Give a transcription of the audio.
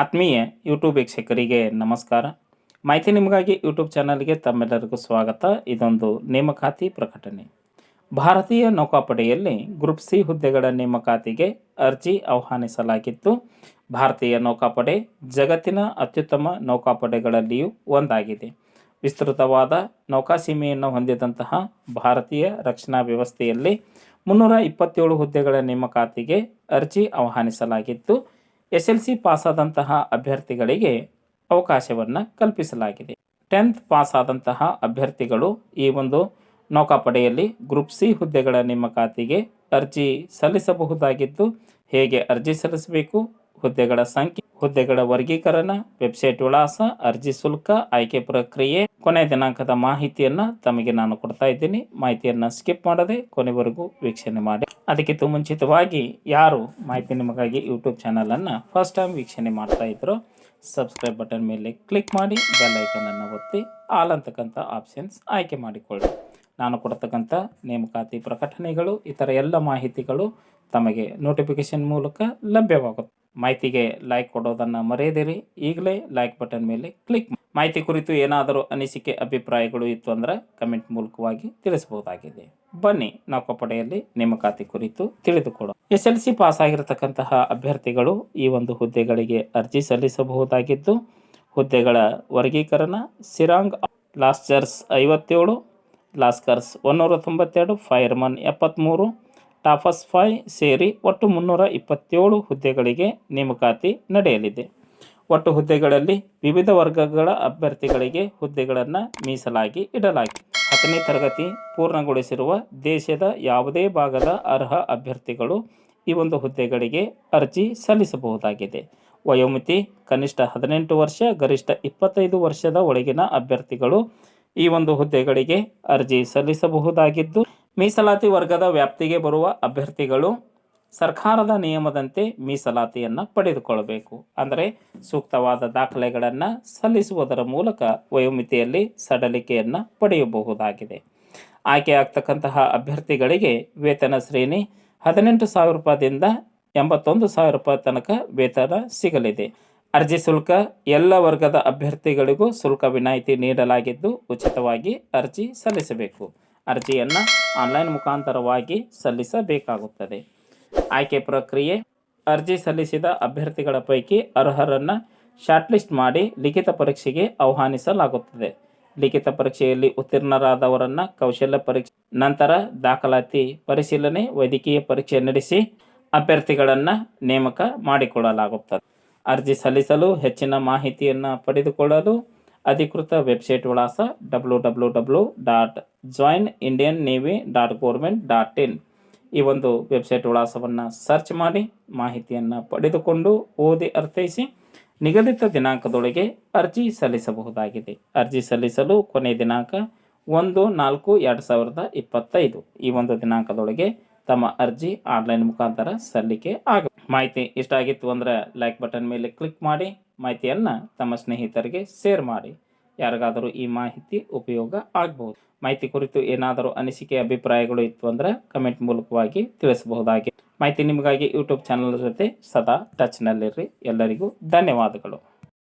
ಆತ್ಮೀಯ ಯೂಟ್ಯೂಬ್ ವೀಕ್ಷಕರಿಗೆ ನಮಸ್ಕಾರ. ಮಾಹಿತಿ ನಿಮಗಾಗಿ ಯೂಟ್ಯೂಬ್ ಚಾನಲ್ಗೆ ತಮ್ಮೆಲ್ಲರಿಗೂ ಸ್ವಾಗತ. ಇದೊಂದು ನೇಮಕಾತಿ ಪ್ರಕಟಣೆ. ಭಾರತೀಯ ನೌಕಾಪಡೆಯಲ್ಲಿ ಗ್ರೂಪ್ ಸಿ ಹುದ್ದೆಗಳ ನೇಮಕಾತಿಗೆ ಅರ್ಜಿ ಆಹ್ವಾನಿಸಲಾಗಿತ್ತು. ಭಾರತೀಯ ನೌಕಾಪಡೆ ಜಗತ್ತಿನ ಅತ್ಯುತ್ತಮ ನೌಕಾಪಡೆಗಳಲ್ಲಿಯೂ ಒಂದಾಗಿದೆ. ವಿಸ್ತೃತವಾದ ನೌಕಾಸೀಮೆಯನ್ನು ಹೊಂದಿದಂತಹ ಭಾರತೀಯ ರಕ್ಷಣಾ ವ್ಯವಸ್ಥೆಯಲ್ಲಿ ಮುನ್ನೂರ ಇಪ್ಪತ್ತೇಳು ಹುದ್ದೆಗಳ ನೇಮಕಾತಿಗೆ ಅರ್ಜಿ ಆಹ್ವಾನಿಸಲಾಗಿತ್ತು. ಎಸ್ ಎಲ್ ಸಿ ಪಾಸಾದಂತಹ ಅಭ್ಯರ್ಥಿಗಳಿಗೆ ಅವಕಾಶವನ್ನು ಕಲ್ಪಿಸಲಾಗಿದೆ. ಟೆಂತ್ ಪಾಸ್ ಆದಂತಹ ಅಭ್ಯರ್ಥಿಗಳು ಈ ಒಂದು ನೌಕಾಪಡೆಯಲ್ಲಿ ಗ್ರೂಪ್ ಸಿ ಹುದ್ದೆಗಳ ನೇಮಕಾತಿಗೆ ಅರ್ಜಿ ಸಲ್ಲಿಸಬಹುದಾಗಿದ್ದು ಹೇಗೆ ಅರ್ಜಿ ಸಲ್ಲಿಸಬೇಕು? ಹುದ್ದೆಗಳ ಸಂಖ್ಯೆ, ಹುದ್ದೆಗಳ ವರ್ಗೀಕರಣ, ವೆಬ್ಸೈಟ್ ವಿಳಾಸ, ಅರ್ಜಿ ಶುಲ್ಕ, ಆಯ್ಕೆ ಪ್ರಕ್ರಿಯೆ. ಕೊನೆ ದಿನಾಂಕದ ಮಾಹಿತಿಯನ್ನು ತಮಗೆ ನಾನು ಕೊಡ್ತಾ ಇದ್ದೀನಿ. ಮಾಹಿತಿಯನ್ನು ಸ್ಕಿಪ್ ಮಾಡದೆ ಕೊನೆವರೆಗೂ ವೀಕ್ಷಣೆ ಮಾಡಿ. ಅದಕ್ಕಿಂತ ಮುಂಚಿತವಾಗಿ ಯಾರು ಮಾಹಿತಿ ನಿಮಗಾಗಿ ಯೂಟ್ಯೂಬ್ ಚಾನಲನ್ನು ಫಸ್ಟ್ ಟೈಮ್ ವೀಕ್ಷಣೆ ಮಾಡ್ತಾ ಇದ್ರು ಸಬ್ಸ್ಕ್ರೈಬ್ ಬಟನ್ ಮೇಲೆ ಕ್ಲಿಕ್ ಮಾಡಿ ಬೆಲ್ ಐಕನನ್ನು ಒತ್ತಿ ಆಲ್ ಅಂತಕ್ಕಂಥ ಆಪ್ಷನ್ಸ್ ಆಯ್ಕೆ ಮಾಡಿಕೊಳ್ಳಿ. ನಾನು ಕೊಡ್ತಕ್ಕಂಥ ನೇಮಕಾತಿ ಪ್ರಕಟಣೆಗಳು, ಇತರ ಎಲ್ಲ ಮಾಹಿತಿಗಳು ತಮಗೆ ನೋಟಿಫಿಕೇಶನ್ ಮೂಲಕ ಲಭ್ಯವಾಗುತ್ತೆ ಮಾಹಿತಿಗೆ ಲೈಕ್ ಕೊಡೋದನ್ನು ಮರೆಯದಿರಿ. ಈಗಲೇ ಲೈಕ್ ಬಟನ್ ಮೇಲೆ ಕ್ಲಿಕ್. ಮಾಹಿತಿ ಕುರಿತು ಏನಾದರೂ ಅನಿಸಿಕೆ, ಅಭಿಪ್ರಾಯಗಳು ಇತ್ತು ಅಂದ್ರೆ ಕಮೆಂಟ್ ಮೂಲಕವಾಗಿ ತಿಳಿಸಬಹುದಾಗಿದೆ. ಬನ್ನಿ ನೌಕಾಪಡೆಯಲ್ಲಿ ನೇಮಕಾತಿ ಕುರಿತು ತಿಳಿದುಕೊಳ್ಳೋಣ. ಎಸ್ ಎಲ್ ಸಿ ಪಾಸ್ ಆಗಿರತಕ್ಕಂತಹ ಅಭ್ಯರ್ಥಿಗಳು ಈ ಒಂದು ಹುದ್ದೆಗಳಿಗೆ ಅರ್ಜಿ ಸಲ್ಲಿಸಬಹುದಾಗಿದ್ದು ಹುದ್ದೆಗಳ ವರ್ಗೀಕರಣ ಸಿರಾಂಗ್ ಲಾಸ್ಚರ್ಸ್ ಐವತ್ತೇಳು ಲಾಸ್ಕರ್ಸ್ ಒನ್ನೂರ ತೊಂಬತ್ತೆರಡು ಫೈರ್ಮನ್ ಎಪ್ಪತ್ತ್ಮೂರು ಟಾಫಸ್ ಫೈ ಸೇರಿ ಒಟ್ಟು ಮುನ್ನೂರ ಇಪ್ಪತ್ತೇಳು ಹುದ್ದೆಗಳಿಗೆ ನೇಮಕಾತಿ ನಡೆಯಲಿದೆ. ಒಟ್ಟು ಹುದ್ದೆಗಳಲ್ಲಿ ವಿವಿಧ ವರ್ಗಗಳ ಅಭ್ಯರ್ಥಿಗಳಿಗೆ ಹುದ್ದೆಗಳನ್ನು ಮೀಸಲಾಗಿ ಇಡಲಾಗಿದೆ ಹತ್ತನೇ ತರಗತಿ ಪೂರ್ಣಗೊಳಿಸಿರುವ ದೇಶದ ಯಾವುದೇ ಭಾಗದ ಅರ್ಹ ಅಭ್ಯರ್ಥಿಗಳು ಈ ಒಂದು ಹುದ್ದೆಗಳಿಗೆ ಅರ್ಜಿ ಸಲ್ಲಿಸಬಹುದಾಗಿದೆ. ವಯೋಮಿತಿ, ಕನಿಷ್ಠ ಹದಿನೆಂಟು ವರ್ಷ, ಗರಿಷ್ಠ ಇಪ್ಪತ್ತೈದು ವರ್ಷದ ಒಳಗಿನ ಅಭ್ಯರ್ಥಿಗಳು ಈ ಒಂದು ಹುದ್ದೆಗಳಿಗೆ ಅರ್ಜಿ ಸಲ್ಲಿಸಬಹುದಾಗಿದ್ದು ಮೀಸಲಾತಿ ವರ್ಗದ ವ್ಯಾಪ್ತಿಗೆ ಬರುವ ಅಭ್ಯರ್ಥಿಗಳು ಸರ್ಕಾರದ ನಿಯಮದಂತೆ ಮೀಸಲಾತಿಯನ್ನು ಪಡೆದುಕೊಳ್ಳಬೇಕು ಅಂದರೆ ಸೂಕ್ತವಾದ ದಾಖಲೆಗಳನ್ನು ಸಲ್ಲಿಸುವುದರ ಮೂಲಕ ವಯೋಮಿತಿಯಲ್ಲಿ ಸಡಲಿಕೆಯನ್ನು ಪಡೆಯಬಹುದಾಗಿದೆ. ಆಯ್ಕೆಯಾಗ್ತಕ್ಕಂತಹ ಅಭ್ಯರ್ಥಿಗಳಿಗೆ ವೇತನ ಶ್ರೇಣಿ ಹದಿನೆಂಟು ಸಾವಿರ ರೂಪಾಯಿಂದ ಎಂಬತ್ತೊಂದು ಸಾವಿರ ರೂಪಾಯಿ ತನಕ ವೇತನ ಸಿಗಲಿದೆ. ಅರ್ಜಿ ಶುಲ್ಕ ಎಲ್ಲ ವರ್ಗದ ಅಭ್ಯರ್ಥಿಗಳಿಗೂ ಶುಲ್ಕ ವಿನಾಯಿತಿ ನೀಡಲಾಗಿದ್ದು ಉಚಿತವಾಗಿ ಅರ್ಜಿ ಸಲ್ಲಿಸಬೇಕು. ಅರ್ಜಿಯನ್ನು ಆನ್ಲೈನ್ ಮುಖಾಂತರವಾಗಿ ಸಲ್ಲಿಸಬೇಕಾಗುತ್ತದೆ. ಆಯ್ಕೆ ಪ್ರಕ್ರಿಯೆ, ಅರ್ಜಿ ಸಲ್ಲಿಸಿದ ಅಭ್ಯರ್ಥಿಗಳ ಪೈಕಿ ಅರ್ಹರನ್ನು ಶಾರ್ಟ್ಲಿಸ್ಟ್ ಮಾಡಿ ಲಿಖಿತ ಪರೀಕ್ಷೆಗೆ ಆಹ್ವಾನಿಸಲಾಗುತ್ತದೆ. ಲಿಖಿತ ಪರೀಕ್ಷೆಯಲ್ಲಿ ಉತ್ತೀರ್ಣರಾದವರನ್ನು ಕೌಶಲ್ಯ ಪರೀಕ್ಷೆ, ನಂತರ ದಾಖಲಾತಿ, ಪರಿಶೀಲನೆ, ವೈದ್ಯಕೀಯ ಪರೀಕ್ಷೆ ನಡೆಸಿ ಅಭ್ಯರ್ಥಿಗಳನ್ನು ನೇಮಕ ಮಾಡಿಕೊಳ್ಳಲಾಗುತ್ತದೆ. ಅರ್ಜಿ ಸಲ್ಲಿಸಲು ಹೆಚ್ಚಿನ ಮಾಹಿತಿಯನ್ನು ಪಡೆದುಕೊಳ್ಳಲು ಅಧಿಕೃತ ವೆಬ್ಸೈಟ್ ವಿಳಾಸ W W W dot join Indian navy dot government dot in ಈ ಒಂದು ವೆಬ್ಸೈಟ್ ವಿಳಾಸವನ್ನು ಸರ್ಚ್ ಮಾಡಿ ಮಾಹಿತಿಯನ್ನು ಪಡೆದುಕೊಂಡು ಓದಿ ಅರ್ಥೈಸಿ ನಿಗದಿತ ದಿನಾಂಕದೊಳಗೆ ಅರ್ಜಿ ಸಲ್ಲಿಸಬಹುದಾಗಿದೆ. ಅರ್ಜಿ ಸಲ್ಲಿಸಲು ಕೊನೆಯ ದಿನಾಂಕ ಒಂದು ನಾಲ್ಕು ಎರಡು ಸಾವಿರದ ಇಪ್ಪತ್ತೈದು. ಈ ಒಂದು ದಿನಾಂಕದೊಳಗೆ ತಮ್ಮ ಅರ್ಜಿ ಆನ್ಲೈನ್ ಮುಖಾಂತರ ಸಲ್ಲಿಕೆ ಆಗ ಮಾಹಿತಿ ಇಷ್ಟ ಆಗಿತ್ತು ಅಂದರೆ ಲೈಕ್ ಬಟನ್ ಮೇಲೆ ಕ್ಲಿಕ್ ಮಾಡಿ. ಮಾಹಿತಿಯನ್ನು ತಮ್ಮ ಸ್ನೇಹಿತರಿಗೆ ಶೇರ್ ಮಾಡಿ. ಯಾರಿಗಾದರೂ ಈ ಮಾಹಿತಿ ಉಪಯೋಗ ಆಗಬಹುದು. ಮಾಹಿತಿ ಕುರಿತು ಏನಾದರೂ ಅನಿಸಿಕೆ, ಅಭಿಪ್ರಾಯಗಳು ಇತ್ತು ಅಂದರೆ ಕಮೆಂಟ್ ಮೂಲಕವಾಗಿ ತಿಳಿಸಬಹುದಾಗಿದೆ ಮಾಹಿತಿ ನಿಮಗಾಗಿ ಯೂಟ್ಯೂಬ್ ಚಾನಲ್ ಜೊತೆ ಸದಾ ಟಚ್ನಲ್ಲಿರ್ರಿ ಎಲ್ಲರಿಗೂ ಧನ್ಯವಾದಗಳು.